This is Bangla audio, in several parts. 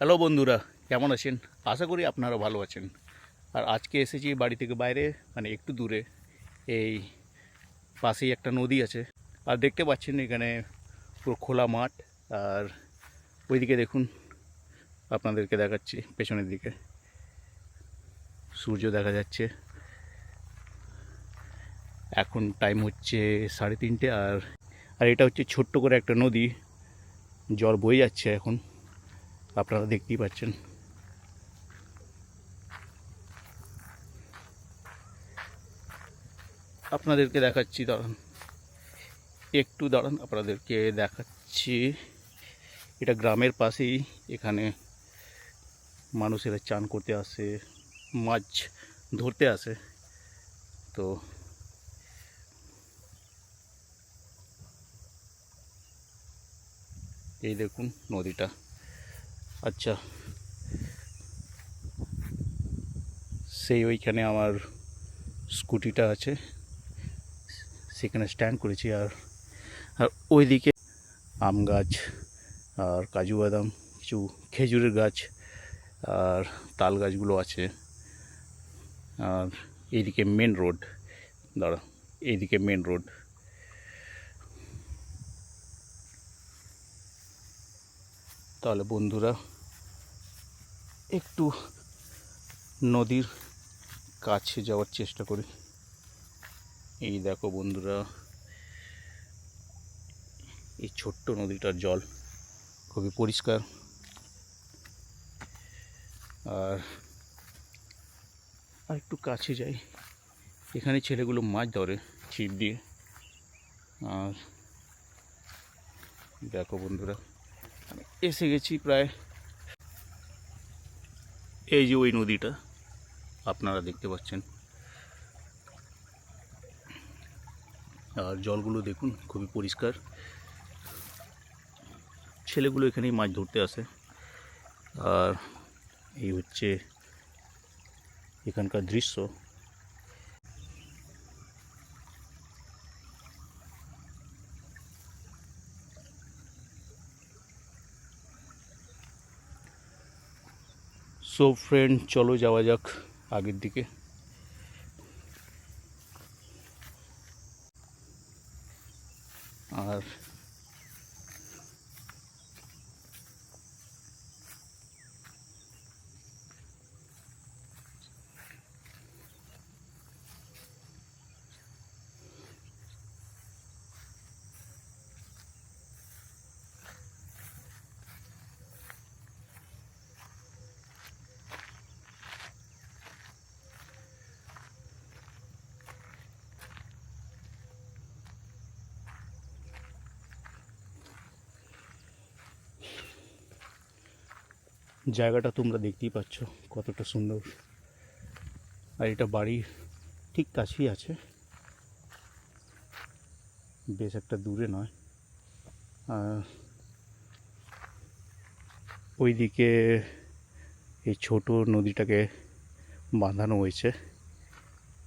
হ্যালো বন্ধুরা, কেমন আছেন? আশা করি আপনারা ভালো আছেন। আর আজকে এসেছি বাড়ি থেকে বাইরে মানে একটু দূরে। এই পাশেই একটা নদী আছে। আর দেখতে পাচ্ছেন এখানে পুরো খোলা মাঠ। আর ওইদিকে দেখুন, আপনাদেরকে দেখাচ্ছি, পেছনের দিকে। সূর্য দেখা যাচ্ছে। এখন টাইম হচ্ছে সাড়ে তিনটে, আর আর এটা হচ্ছে ছোট্ট করে একটা নদী। জল বয়ে যাচ্ছে এখন। আপনারা দেখতেই পাচ্ছেন। আপনাদেরকে দেখাচ্ছি, দাঁড়ান। একটু দাঁড়ান, আপনাদেরকে দেখাচ্ছি। এটা গ্রামের পাশেই এখানে মানুষেরা চান করতে আসে, মাছ ধরতে আসে। তো এই দেখুন নদীটা। আচ্ছা। সেই ওইখানে আমার স্কুটিটা আছে। সেখানে স্ট্যান্ড করেছি আর আর ওইদিকে আম গাছ আর কাজু বাদাম, কিছু খেজুরের গাছ আর তাল গাছগুলো আছে। আর এইদিকে মেন রোড দাঁড়া, এইদিকে মেন রোড তাহলে বন্ধুরা, একটু নদীর কাছে যাওয়ার চেষ্টা করি। এই দেখো বন্ধুরা, এই ছোট্ট নদীটার জল খুবই পরিষ্কার। আর আর একটু কাছে যাই। এখানে ছেলেগুলো মাছ ধরে ছিপ দিয়ে। আর দেখো বন্ধুরা এসে গেছি প্রায়। এই যে ওই নদীটা, আপনারা দেখতে পাচ্ছেন। আর জলগুলো দেখুন, খুবই পরিষ্কার। ছেলেগুলো এখানেই মাছ ধরতে আসে। আর এই হচ্ছে এখানকার দৃশ্য। সো ফ্রেন্ড চলো যাওয়া যাক আগের দিকে। জায়গাটা তোমরা দেখতেই পাচ্ছ, কতটা সুন্দর। আর এটা বাড়ির ঠিক কাছেই আছে। বেশ একটা দূরে নয়। ওইদিকে এই ছোট নদীটাকে বাঁধানো হয়েছে।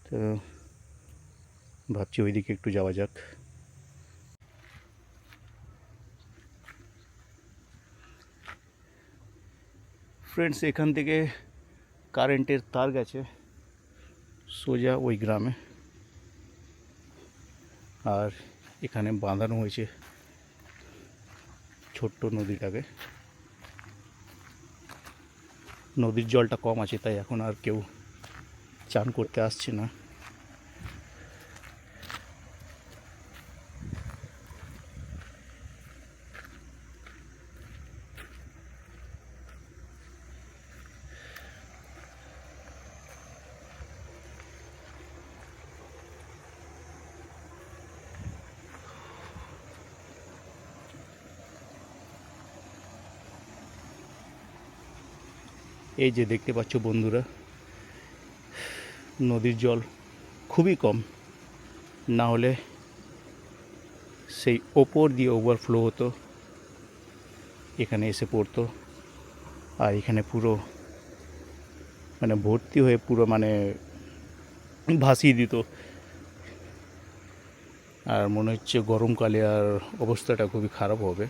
তো ভাবছি ওইদিকে একটু যাওয়া যাক। ফ্রেন্ডস এখান থেকে কারেন্টের তার গেছে সোজা ওই গ্রামে। আর এখানে বাঁধানো হয়েছে ছোট্ট নদীটাকে। নদীর জলটা কম আছে, তাই এখন আর কেউ চান করতে আসছে না। এই যে দেখতে পাচ্ছ বন্ধুরা, নদীর জল খুবই কম। না হলে সেই ওপর দিয়ে ওভারফ্লো হতো, এখানে এসে পড়তো। আর এখানে পুরো মানে ভর্তি হয়ে পুরো মানে ভাসিয়ে দিত। আর মনে হচ্ছে গরমকালে আর অবস্থাটা খুবই খারাপ হবে,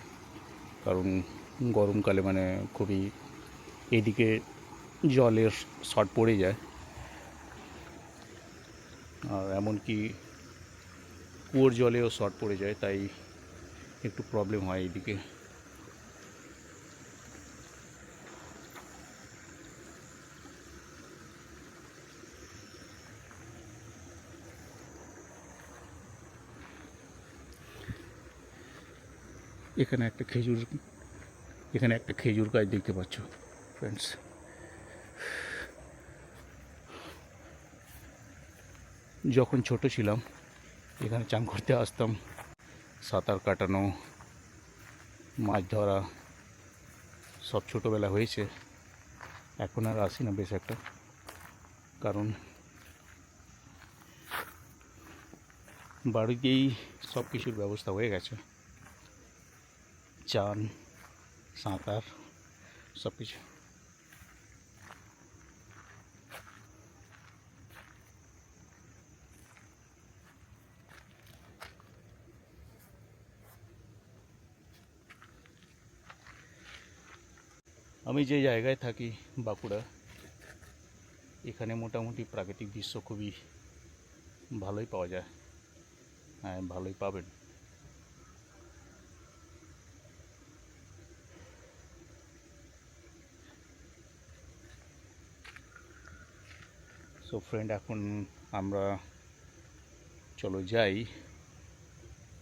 কারণ গরমকালে মানে খুবই এদিকে জলের শর্ট পড়ে যায়। আর এমনকি কুয়োর জলেও শর্ট পড়ে যায়, তাই একটু প্রবলেম হয় এইদিকে। এখানে একটা খেজুর, এখানে একটা খেজুর গাছ দেখতে পাচ্ছ ফ্রেন্ডস যখন ছোট ছিলাম, এখানে চান করতে আসতাম। সাঁতার কাটানো, মাছ ধরা, সব ছোটোবেলা হয়েছে। এখন আর আসি না বেশ একটা। কারণ বাড়িতেই সব কিছুর ব্যবস্থা হয়ে গেছে। চান, সাঁতার, সব কিছু। আমি যে জায়গায় থাকি বাঁকুড়া, এখানে মোটামুটি প্রাকৃতিক দৃশ্য খুবই ভালোই পাওয়া যায়। হ্যাঁ ভালোই পাবেন। সো ফ্রেন্ড এখন আমরা চলো যাই।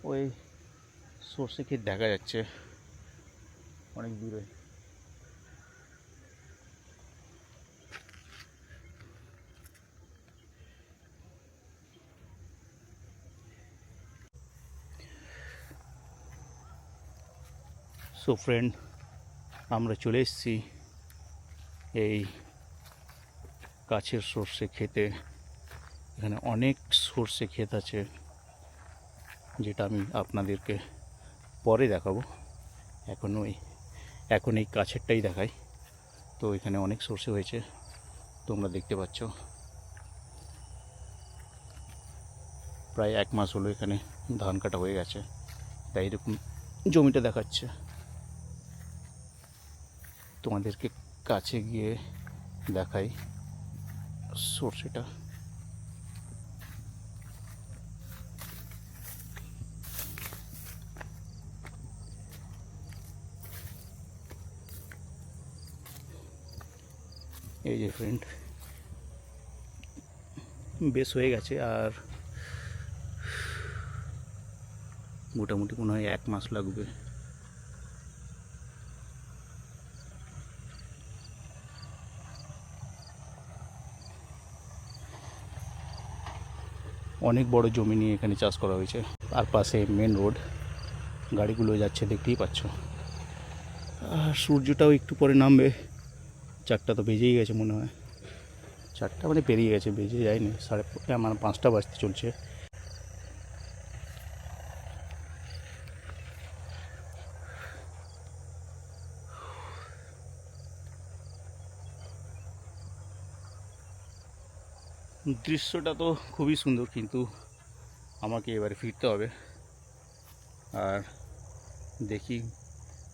ওই সর্ষে ক্ষেত দেখা যাচ্ছে। অনেক দূরে। সো ফ্রেন্ড আমরা চলে এসেছি এই গাছের সর্ষে খেতে। এখানে অনেক সর্ষে ক্ষেত আছে, যেটা আমি আপনাদেরকে পরে দেখাবো। এখন ওই, এখন এই কাছেরটাই দেখাই। তো, এখানে অনেক সর্ষে হয়েছে, তোমরা দেখতে পাচ্ছ। প্রায় এক মাস হলো এখানে ধান কাটা হয়ে গেছে, তাই এরকম জমিটা দেখাচ্ছে। তোমাদেরকে কাছে গিয়ে দেখাই সর্ষেটা। এই যে ফ্রেন্ড বেশ হয়ে গেছে আর মোটামুটি মনে হয় এক মাস লাগবে। অনেক বড় জমি নিয়ে এখানে চাষ করা হয়েছে। আর পাশে মেন রোড গাড়িগুলো যাচ্ছে, দেখতেই পাচ্ছ। আর সূর্যটাও একটু পরে নামবে। চারটা তো বেজেই গেছে মনে হয়। চারটা মানে পেরিয়ে গেছে, বেজে যায়নি। সাড়ে আমার পাঁচটা বাজতে চলছে। দৃশ্যটা তো খুবই সুন্দর, কিন্তু আমাকে এবারে ফিরতে হবে। আর দেখি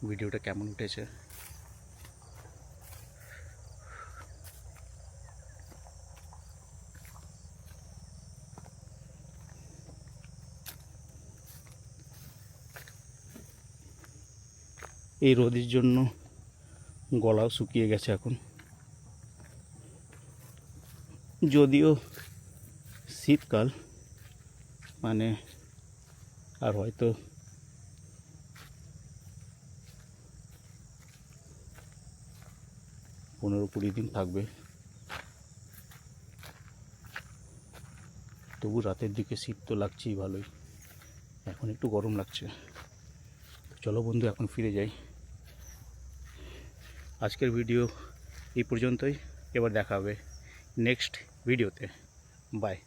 ভিডিওটা কেমন উঠেছে। এই রোদের জন্য গলাও শুকিয়ে গেছে এখন। যদিও শীতকাল মানে আর হয়তো পনেরো কুড়ি দিন থাকবে। তবু রাতের দিকে শীত তো লাগছেই ভালোই। এখন একটু গরম লাগছে। চলো বন্ধু, এখন ফিরে যাই। আজকের ভিডিও এই পর্যন্তই। এবার দেখা হবে। नेक्स्ट वीडियो ते बाय।